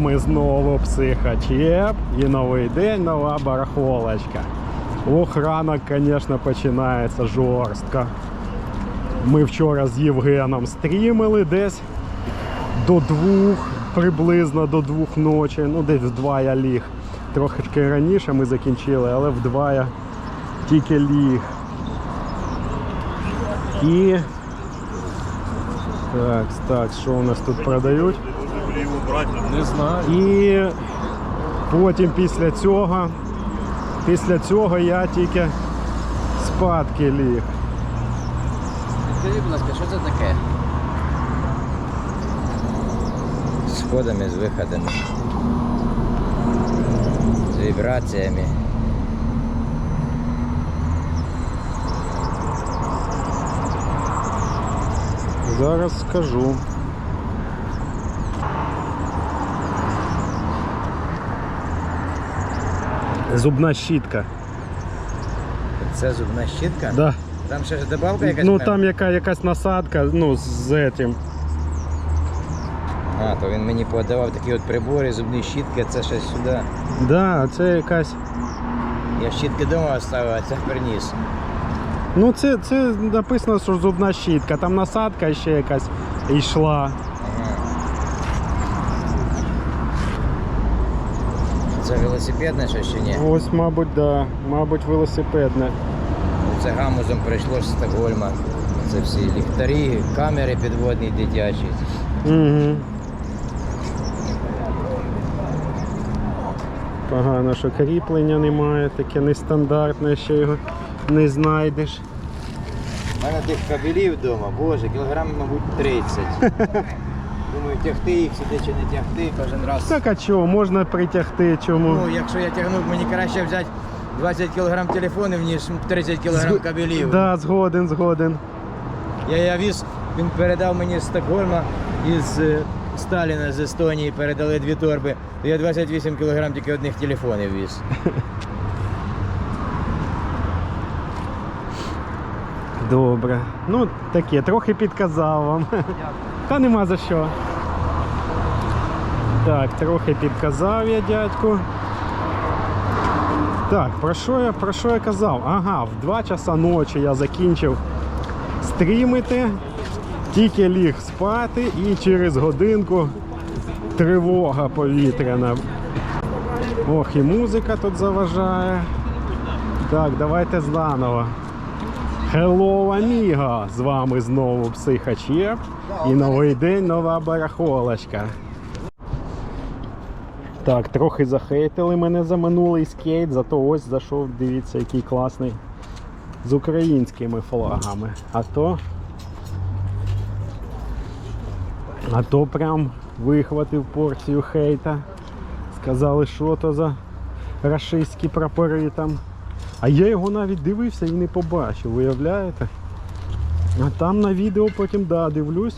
вами знову психочеп і новий день, нова барахолочка. Ох, ранок, звісно, починається жорстко. Ми вчора з Євгеном стрімили десь до двох, приблизно до двох ночі. Ну, десь в два я ліг. Трохи раніше ми закінчили, але в два я тільки ліг. І. Так, так, що у нас тут продають? Не знаю. І потім після цього, після цього я тільки спадки ліг. Скажіть, будь ласка, що це таке? З входами, з виходами. З вібраціями. Зараз скажу. Зубна щітка. Це зубна щітка? Да. Там ще ж добавка якась? Ну там яка, якась насадка, ну, з этим. А, то він мені подавав такі от прибори, зубні щітки, це щось сюди. Да, це якась. Я щітки вдома оставив, а це приніс. Ну це, це написано, що зубна щітка. Там насадка ще якась йшла. Ага. Це велосипедне щось чи ні? Ось, мабуть, да. Мабуть, велосипедне. Це гамузом прийшло з Стокгольма. Це всі ліхтарі, камери підводні дитячі. Угу. Погано, що кріплення немає, таке нестандартне, що його не знайдеш. У мене тих кабелів вдома, боже, кілограм, мабуть, 30. Думаю, тягти їх сюди чи не тягти кожен раз. Так а чого, можна притягти чому? Ну, якщо я тягну, мені краще взяти 20 кілограм телефонів, ніж 30 кілограм Зг- кабелів. Да, згоден, згоден. Я, я віз, він передав мені з Стокгольма із е, Сталіна з Естонії передали дві торби. Я 28 кілограм тільки одних телефонів віз. Добре. Ну, таке, трохи підказав вам. Та нема за що. Так, трохи підказав я дядьку. Так, про що я, про що я казав? Ага, в 2 часа ночі я закінчив стрімити, тільки ліг спати і через годинку тривога повітряна. Ох, і музика тут заважає. Так, давайте заново. Hello, amigo! З вами знову Психачеп. І новий день, нова барахолочка. Так, трохи захейтили мене за минулий скейт, зато ось зайшов, дивіться, який класний з українськими флагами. А то. А то прям вихватив порцію хейта. Сказали, що то за рашистські прапори там. А я його навіть дивився і не побачив, виявляєте? А там на відео потім да, дивлюсь,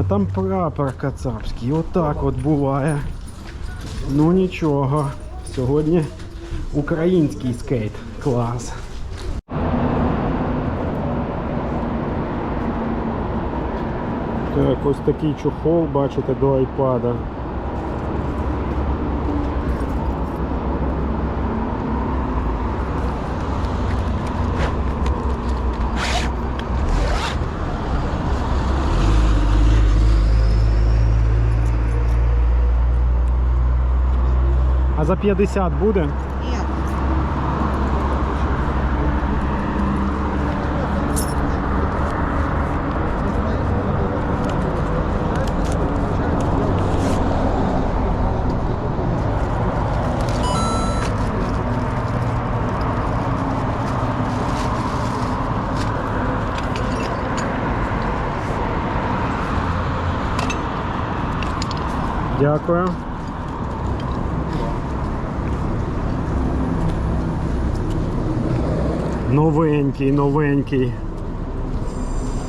а там прапор кацапський. Отак от буває. Ну нічого. Сьогодні український скейт. Клас. Так, ось такий чохол, бачите, до айпада. За 50 буде? Дякую. Новенький, новенький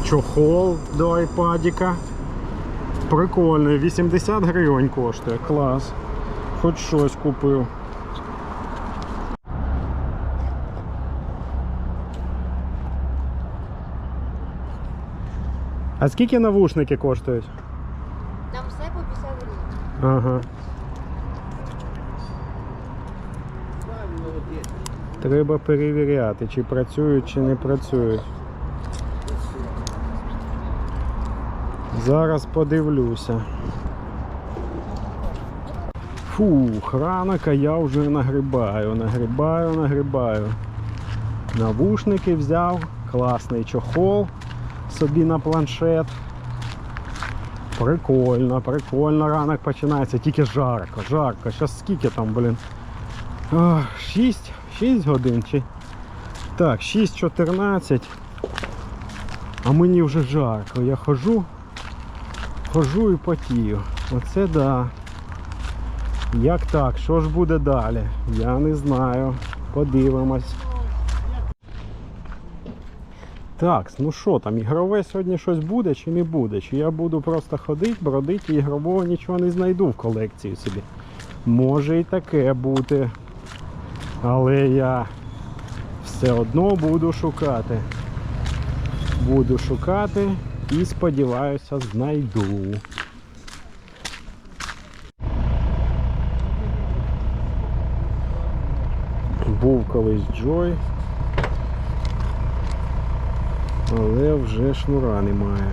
чохол до айпадіка. Прикольний, 80 гривень коштує, клас. Хоч щось купив. А скільки навушники коштують? Там все по 50 гривень. Ага. Треба перевіряти, чи працюють, чи не працюють. Зараз подивлюся. Фух, ранок, а я вже нагрибаю, нагрибаю, нагрибаю. Навушники взяв, класний чохол собі на планшет. Прикольно, прикольно, ранок починається, тільки жарко, жарко. Зараз скільки там, блін? 6, 6 годин чи. Так, 6.14. А мені вже жарко. Я хожу, хожу і потію. Оце да. Як так? Що ж буде далі? Я не знаю. Подивимось. Так, ну що там, ігрове сьогодні щось буде чи не буде? Чи я буду просто ходити, бродити і ігрового нічого не знайду в колекцію собі. Може і таке бути. Але я все одно буду шукати. Буду шукати і сподіваюся, знайду. Був колись Джой. Але вже шнура немає.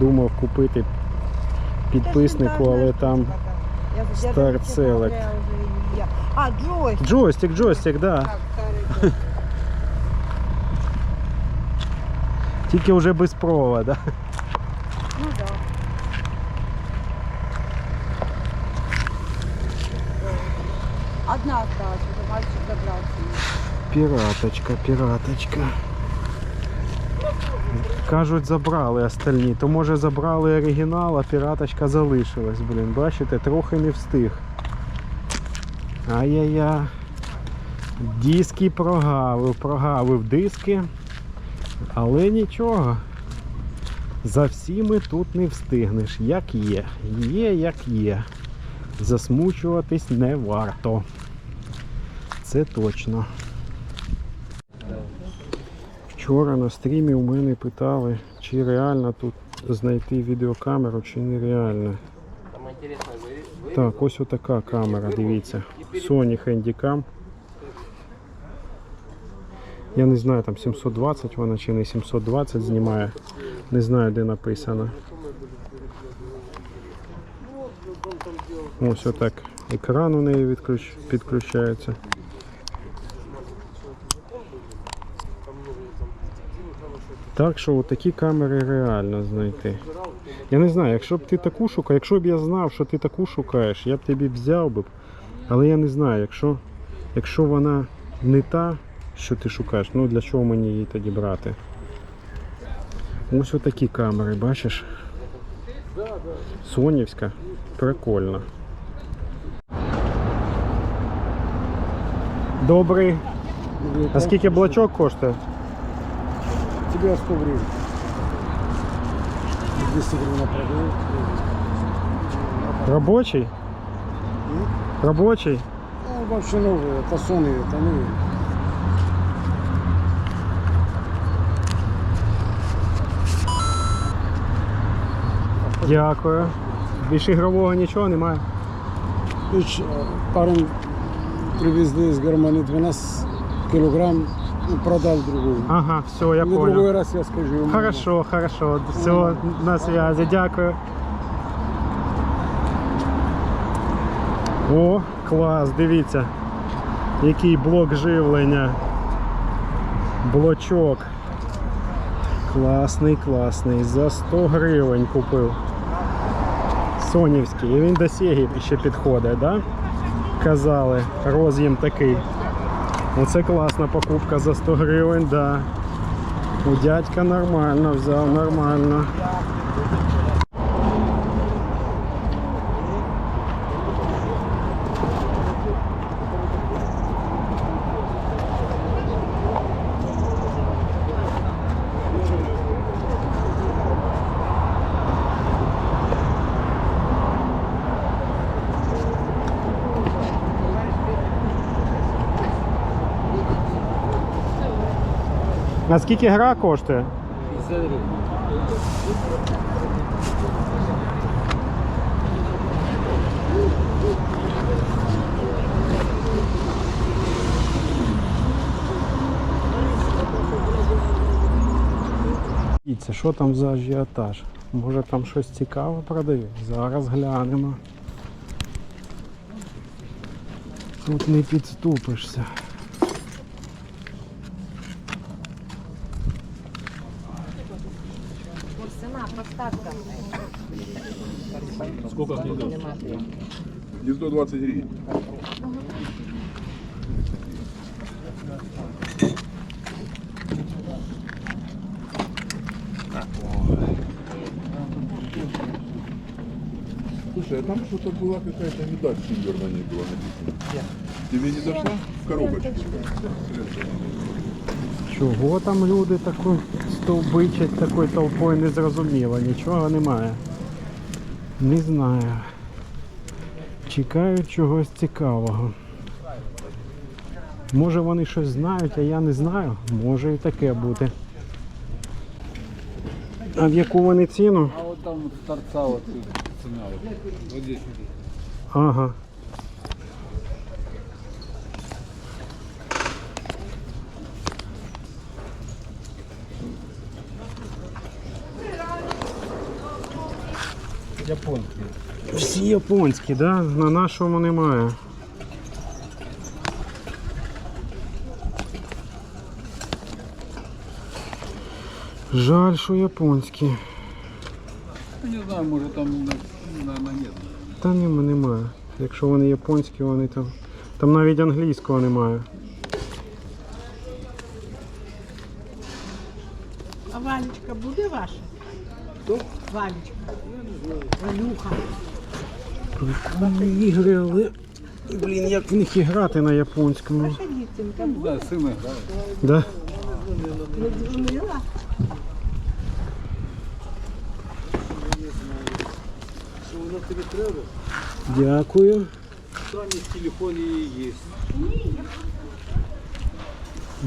Думав купити підписнику, але там Star Select. А, Джой. Джойстик, джойстик, да. Так, старий. Тільки вже без провода. Ну да. Одна осталась, уже мальчик добрался. Піраточка, піраточка. Кажуть, забрали остальні. То може забрали оригінал, а піраточка залишилась. Блін, бачите, трохи не встиг. Ай-яй-яй. Диски прогавив, прогавив диски. Але нічого. За всіми тут не встигнеш. Як є. Є, як є. Засмучуватись не варто. Це точно. Вчора на стрімі у мене питали, чи реально тут знайти відеокамеру, чи нереально. Так, ось отака камера, дивіться. Sony Handycam. Я не знаю, там 720 вона чи не 720 знімає. Не знаю, де написано. Ось отак. Екран у неї відключ... підключається. Так що такі камери реально знайти. Я не знаю, якщо б ти таку шукав, якщо б я знав, що ти таку шукаєш, я б тобі взяв би. Але я не знаю, якщо, якщо вона не та, що ти шукаєш, ну для чого мені її тоді брати? Ось отакі камери, бачиш? Сонівська. Прикольно. Добрий. А скільки блочок коштує? Тебе 100 гривен. 200 гривен продают. Робочий? Робочий? Ну, вообще новые, это Sony, это ну, Дякую. Більш ігрового нічого немає. ключ, э, парень привезли из Германии 12 килограмм, ну, продал другую. Ага, все, я Ну, понял. другой раз я скажу. Хорошо, хорошо. Все, на связи, дякую. О, клас, дивіться. Який блок живлення. Блочок. Класний, класний. За 100 гривень купив. Сонівський. І він до Сегі ще підходить, да? Казали, роз'єм такий. Оце класна покупка за 100 гривень, да. У дядька нормально взяв, нормально. А скільки гра коштує? Дивіться, що там за ажіотаж? Може там щось цікаве продають? Зараз глянемо. Тут не підступишся. 120 гривен. Слушай, а там что-то была какая-то медаль Сильвер на ней была написана. Тебе не зашла? Коробочка. Чего там люди такой стовбичать такой, толпою, не зрозуміло, нічого немає. Не знаю. Чекають чогось цікавого. Може вони щось знають, а я не знаю. Може і таке бути. А в яку вони ціну? А от там торца ціна. От здесь. Ага. Японський. Всі японські, да? На нашому немає. Жаль, що японські. Не знаю, може там наверное, нет. Та ні, немає. Якщо вони японські, вони там. Там навіть англійського немає. А Валечка буде ваша? Хто? Валечка. Валюха. Прикольні ігри, але. Блін, як в них і грати на японському. Да, син грає. Да? Що воно тобі? Дякую. Там в телефоні є.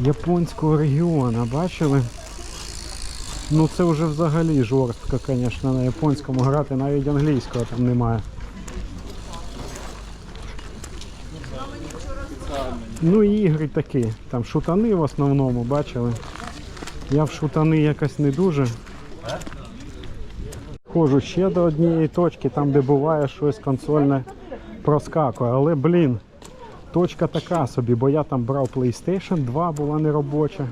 Японського регіону, бачили? Ну це вже взагалі жорстко, звісно, на японському грати, навіть англійського там немає. Ну і ігри такі, там шутани в основному, бачили. Я в шутани якось не дуже. Ходжу ще до однієї точки, там де буває щось консольне проскакує. Але блін, точка така собі, бо я там брав PlayStation 2, була неробоча.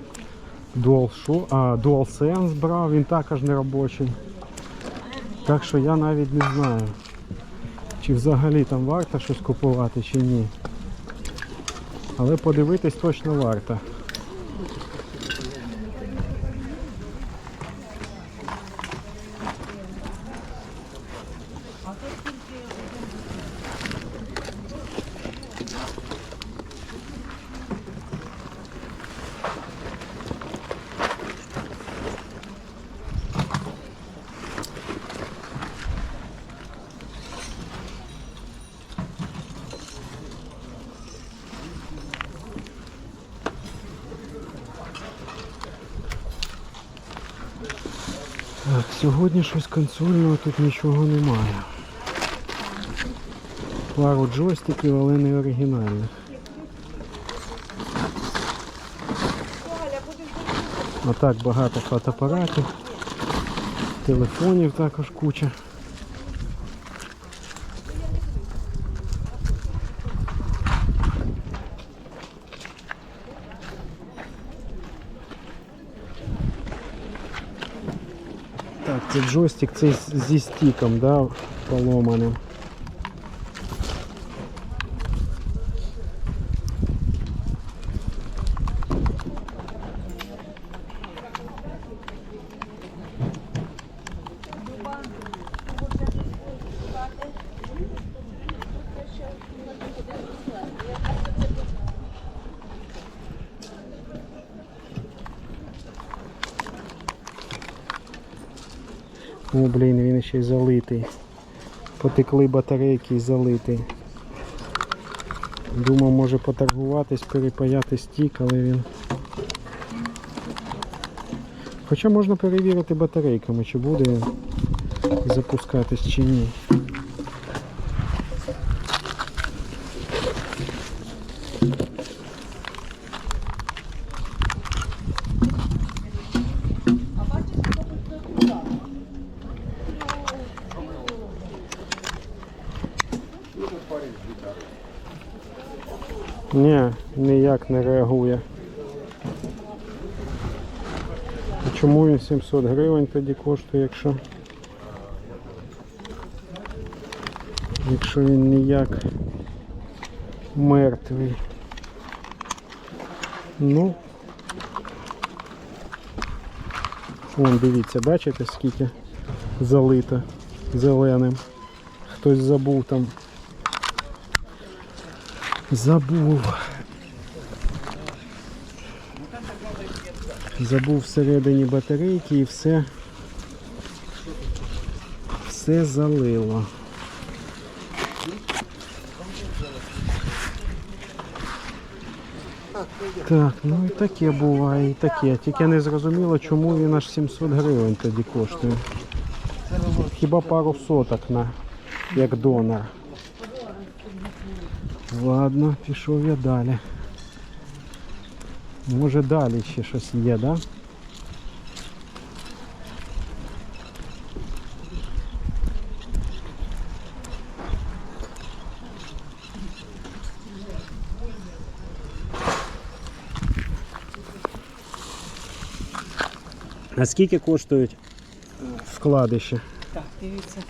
DualSense брав, він також неробочий. Так що я навіть не знаю, чи взагалі там варто щось купувати, чи ні. Але подивитись точно варто. Так, сьогодні щось консольного тут нічого немає. Пару джойстиків, але не оригінальних. А так багато фотоапаратів, телефонів також куча. Це джойстик цей зі стіком, да, поломаним. О, блін, він ще й залитий. Потекли батарейки і залитий. Думав, може поторгуватись, перепаяти стік, але він Хоча можна перевірити батарейками, чи буде запускатись чи. Ні, не реагує. Чому він 700 гривень тоді коштує, якщо. Якщо він ніяк мертвий. Ну. Вон, дивіться, бачите, скільки залито зеленим. Хтось забув там. Забув. Забув всередині батарейки і все. Все залило. Так, ну і таке буває, і таке. Тільки не зрозуміло, чому він аж 700 гривень тоді коштує. Хіба пару соток на як донор. Ладно, пішов я далі. Може далі ще щось є, да? А скільки коштують вкладиші? Так, дивіться.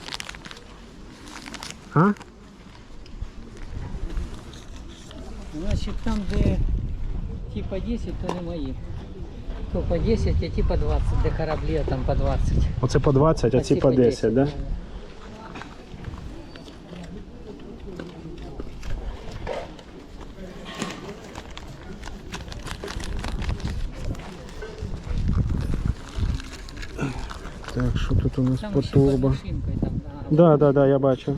А? Значить, там, де типа 10, то не мої. То по 10, а ті по 20, де кораблі, а там по 20. Оце по 20, а ці по 10, да? Так, що тут у нас Там по ще під турбо? машинкою, там, да. Да, да, да, я бачу.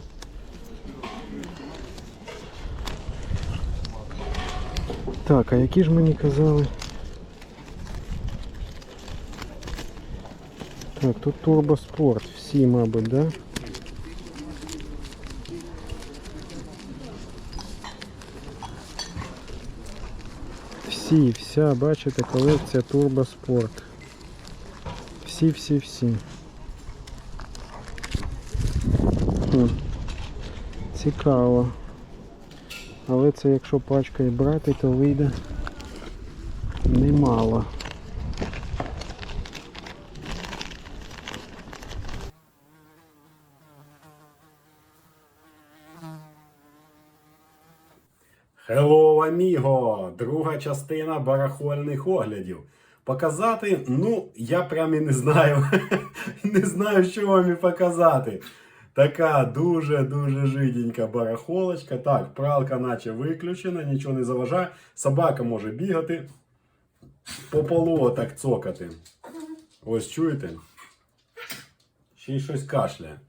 Так, а які ж мені казали? Так, тут турбоспорт, всі, мабуть, да? Всі, вся, бачите, колекція турбоспорт. Всі, всі, всі. Хм. Цікаво. Але це якщо пачкою брати, то вийде немало. Hello, amigo! Друга частина барахольних оглядів. Показати, ну, я прям і не знаю. не знаю, що вам і показати. Така дуже-дуже жиденька барахолочка. Так, пралка наче виключена, нічого не заважає. Собака може бігати, по полу так цокати. Ось чуєте? Ще й щось кашляє.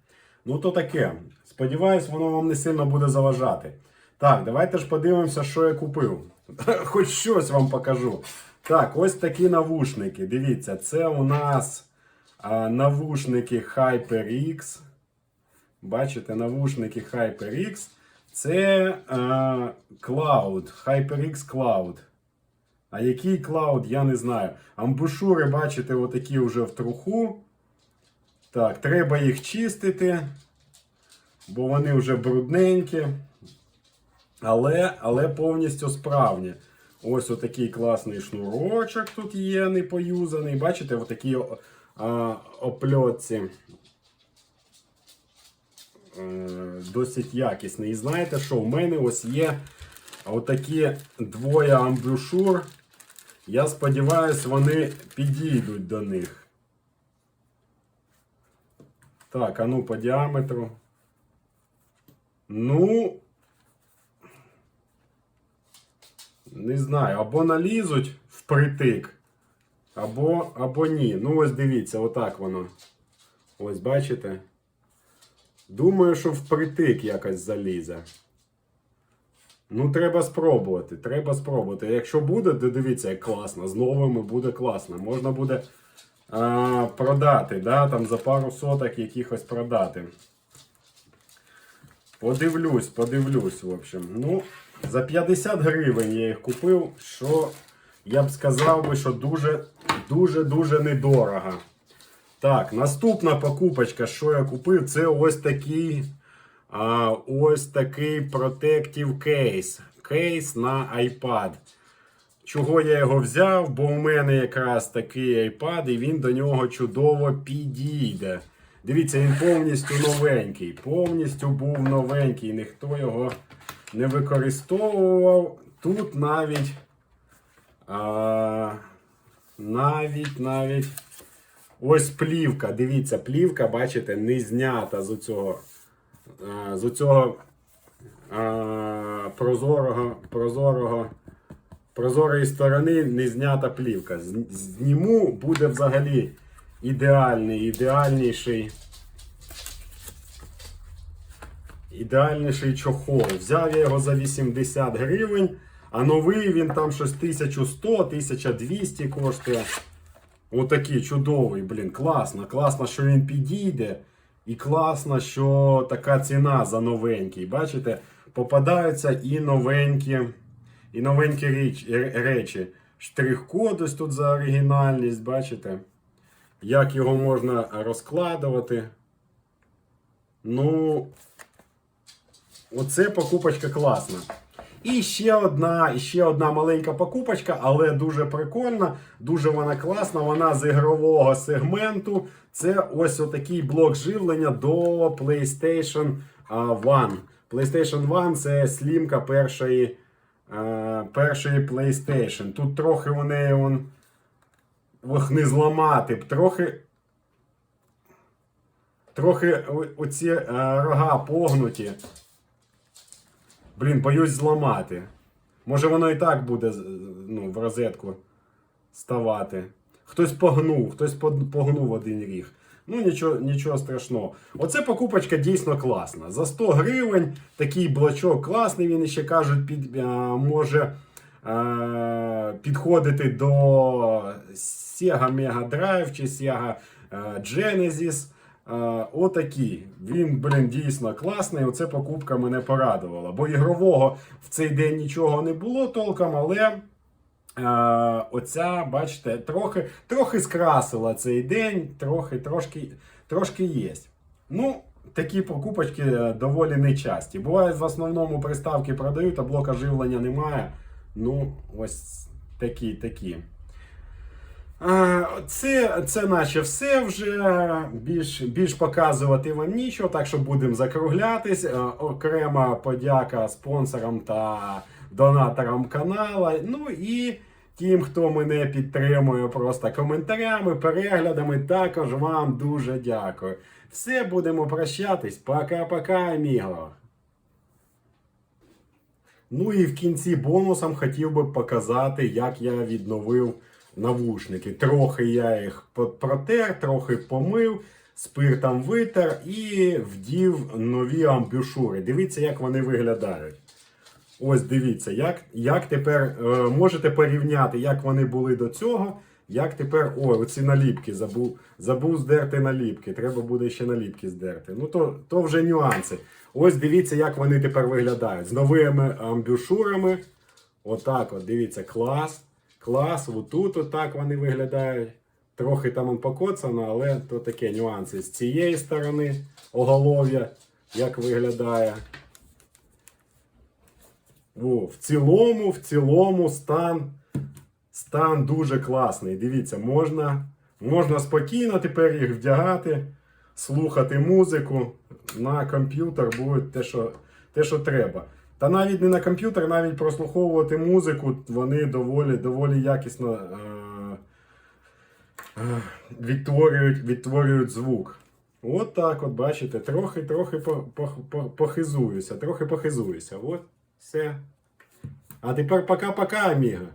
Ну то таке. Сподіваюсь, воно вам не сильно буде заважати. Так, давайте ж подивимося, що я купив. Хоч щось вам покажу. Так, ось такі навушники. Дивіться, це у нас а, навушники HyperX. Бачите, навушники HyperX. Це а, Cloud, HyperX Cloud. А який Cloud, я не знаю. Амбушури, бачите, отакі вже в труху. Так, треба їх чистити, бо вони вже брудненькі. Але, але повністю справні. Ось отакий класний шнурочок тут є, не поюзаний. Бачите, отакі а, опльотці. Е, Досить якісний. І знаєте що? У мене ось є отакі двоє амбушур. Я сподіваюся, вони підійдуть до них. Так, а ну по діаметру. Ну. Не знаю, або налізуть впритик, або, або ні. Ну, ось дивіться, отак воно. Ось бачите? Думаю, що впритик якось залізе. Ну, треба спробувати. Треба спробувати. Якщо буде, то дивіться, як класно. З новими буде класно. Можна буде а, продати, да, там за пару соток якихось продати. Подивлюсь, подивлюсь, в общем. Ну, за 50 гривень я їх купив, що я б сказав би, що дуже, дуже, дуже недорого. Так, наступна покупочка, що я купив, це ось такий, а, ось такий Protective Case. Кейс на iPad. Чого я його взяв? Бо у мене якраз такий iPad, і він до нього чудово підійде. Дивіться, він повністю новенький. Повністю був новенький. Ніхто його не використовував. Тут навіть. А, навіть, навіть. Ось плівка. Дивіться, плівка, бачите, не знята з цього. З цього а, прозорого, прозорого, прозорої сторони не знята плівка. Зніму буде взагалі ідеальний, ідеальніший. Ідеальніший чохол. Взяв я його за 80 гривень, а новий він там щось 1100-1200 коштує. Отакий чудовий, блін, класно. Класно, що він підійде. І класно, що така ціна за новенький. Бачите, попадаються і новенькі, і новенькі річ, речі. Штрих-код ось тут за оригінальність, бачите? Як його можна розкладувати. Ну, оце покупочка класна. І ще одна, ще одна маленька покупочка, але дуже прикольна, дуже вона класна. Вона з ігрового сегменту. Це ось отакий блок живлення до PlayStation One. PlayStation One це слімка першої, першої PlayStation. Тут трохи неї он, не зламати, трохи. Трохи оці рога погнуті. Блін, боюсь зламати. Може воно і так буде ну, в розетку ставати. Хтось погнув, хтось погнув один ріг. Ну, нічого, нічого страшного. Оце покупочка дійсно класна. За 100 гривень такий блочок класний, він ще кажуть, під, е, може е, підходити до Sega Mega Drive чи Sega е, Genesis. Е, Отакий. Він, блін, дійсно класний. Оце покупка мене порадувала. Бо ігрового в цей день нічого не було толком, але. Е, оця, бачите, трохи, трохи скрасила цей день, трохи, трошки, трошки є. Ну, такі покупочки е, доволі нечасті. Буває, в основному приставки продають, а блока живлення немає. Ну, ось такі, такі. Е, Це, це наче все вже. Більш, більш показувати вам нічого, так що будемо закруглятись. Е, Окрема подяка спонсорам та донаторам канала. Ну і тим, хто мене підтримує просто коментарями, переглядами, також вам дуже дякую. Все, будемо прощатись. Пока-пока, аміго. Ну і в кінці бонусом хотів би показати, як я відновив навушники. Трохи я їх протер, трохи помив, спиртом витер і вдів нові амбушури. Дивіться, як вони виглядають. Ось дивіться, як, як тепер е, можете порівняти, як вони були до цього. Як тепер. Ой, оці наліпки забув, забув здерти наліпки. Треба буде ще наліпки здерти. Ну, то, то вже нюанси. Ось дивіться, як вони тепер виглядають. З новими амбушурами. Отак от, дивіться, клас. Клас. Отут отак вони виглядають. Трохи там покоцано, але то таке нюанси. З цієї сторони оголов'я, як виглядає. О, в цілому, в цілому стан, стан дуже класний. Дивіться, можна, можна спокійно тепер їх вдягати, слухати музику. На комп'ютер буде те, що, те, що треба. Та навіть не на комп'ютер, навіть прослуховувати музику, вони доволі, доволі якісно е, е, відтворюють, відтворюють звук. От так, от бачите, трохи, трохи по- по- по- похизуюся, трохи похизуюся. От, все. А тепер пока-пока, аміго.